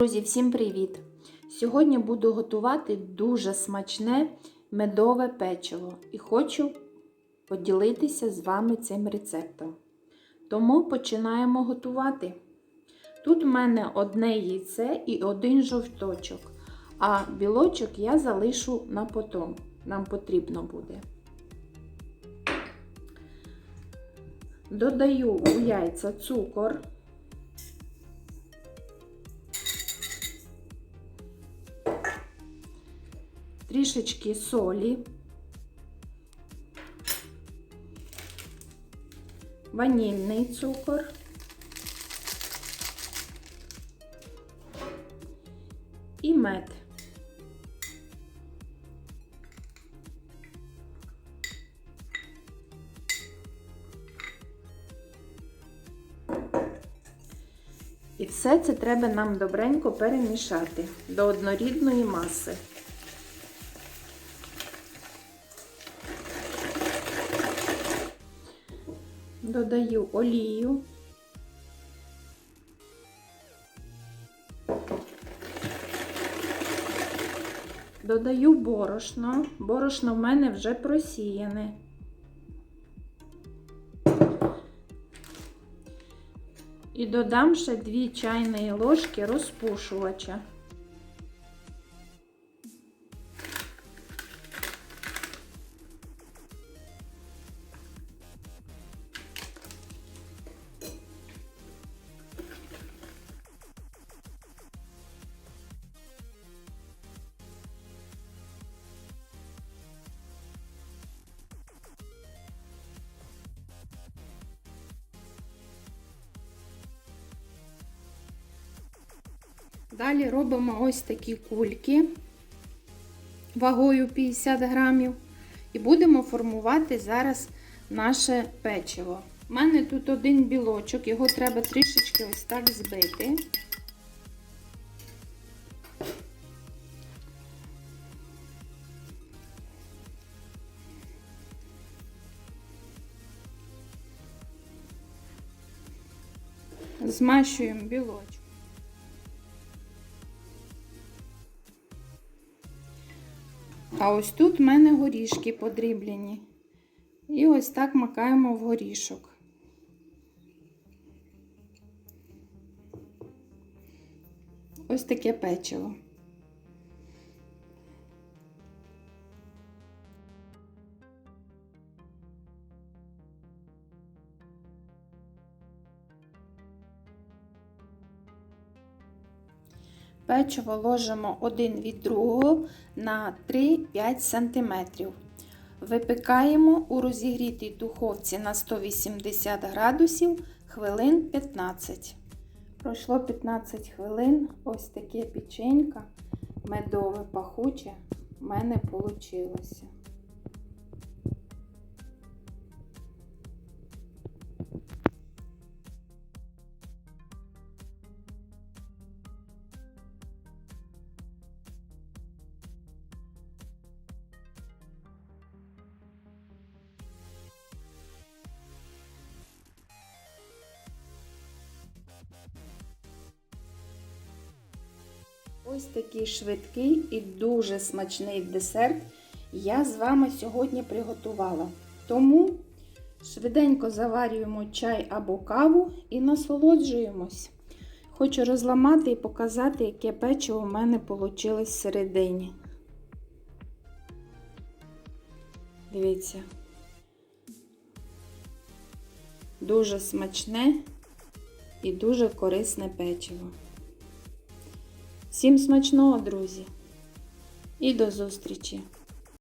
Друзі, всім привіт! Сьогодні буду готувати дуже смачне медове печиво і хочу поділитися з вами цим рецептом. Тому починаємо готувати. Тут в мене одне яйце і один жовточок, а білочок я залишу на потом. Нам потрібно буде. Додаю у яйця цукор. Трішечки солі, ванільний цукор, і мед. І все це треба нам добренько перемішати до однорідної маси. Додаю олію. Додаю борошно. Борошно в мене вже просіяне. І додам ще 2 чайні ложки розпушувача. Далі робимо ось такі кульки вагою 50 грамів. І будемо формувати зараз наше печиво. У мене тут один білочок, його треба трішечки ось так збити. Змащуємо білочок. А ось тут в мене горішки подріблені. І ось так макаємо в горішок. Ось таке печиво. Печиво ложимо один від другого на 3-5 см. Випікаємо у розігрітій духовці на 180 градусів хвилин 15. Пройшло 15 хвилин, ось таке печенька медове пахуче в мене вийшло. Ось такий швидкий і дуже смачний десерт я з вами сьогодні приготувала. Тому швиденько заварюємо чай або каву і насолоджуємось. Хочу розламати і показати, яке печиво у мене вийшло всередині. Дивіться, дуже смачне і дуже корисне печиво. Всім смачного, друзі, і до зустрічі!